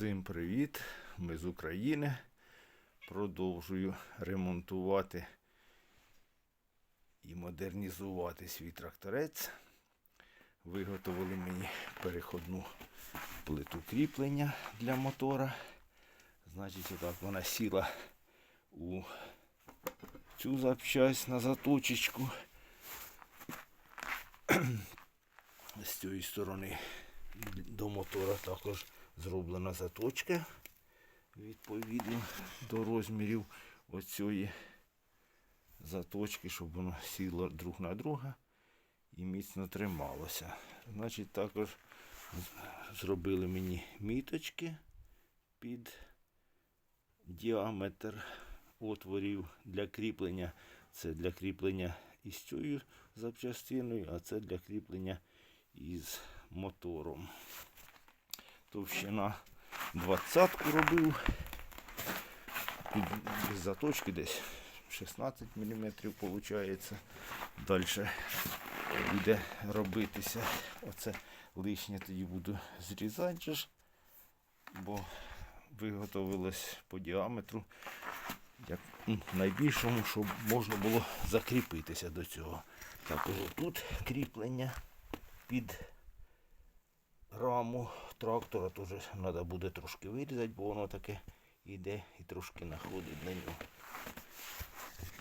Всім привіт! Ми з України. Продовжую ремонтувати і модернізувати свій тракторець. Виготовили мені переходну плиту кріплення для мотора. Значить, отак вона сіла у цю запчасть на заточечку. З цієї сторони до мотора також зроблена заточка відповідно до розмірів оцієї заточки, щоб воно сіло друг на друга і міцно трималося. Значить, також зробили мені міточки під діаметр отворів для кріплення. Це для кріплення із цією запчастиною, а це для кріплення із мотором. Товщина 20 робив. Без заточки десь 16 мм виходить. Далі буде робитися. Оце лишнє тоді буду зрізати, бо виготовилось по діаметру як найбільшому, щоб можна було закріпитися до цього. Також тут кріплення під раму трактора теж треба буде трошки вирізати, бо воно таке йде і трошки находить на нього.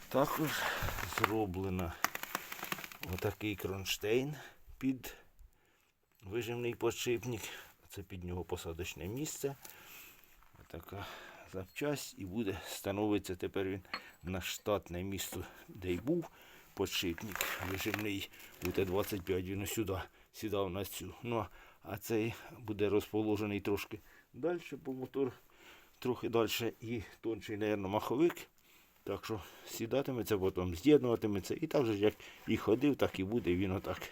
Також зроблено отакий кронштейн під вижимний подшипник. Це під нього посадочне місце. Така запчасть і буде становиться тепер він на штатне місце, де й був подшипник вижимний УТ-25, він сюди сідав на цю. Ну, а цей буде розположений трошки далі, бо мотор трохи далі і тонший, мабуть, маховик. Так що сідатиметься, потім з'єднуватиметься. І так же, як і ходив, так і буде він отак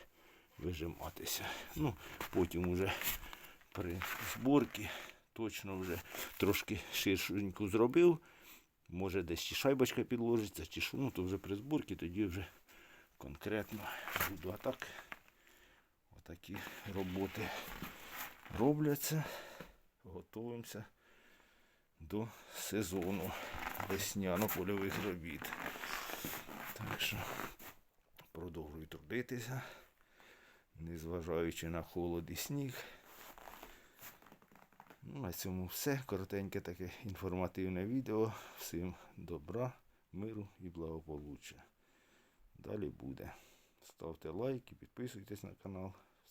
вижиматися. Ну, потім уже при зборці точно вже трошки ширшеньку зробив. Може десь чи шайбочка підложиться, чи що, ну то вже при зборці тоді вже конкретно буду. А так отакі роботи робляться. Готуємося до сезону весняно-польових робіт. Так що продовжую трудитися, незважаючи на холод і сніг. Ну, на цьому все. Коротеньке таке інформативне відео. Всім добра, миру і благополуччя. Далі буде. Ставте лайки, підписуйтесь на канал.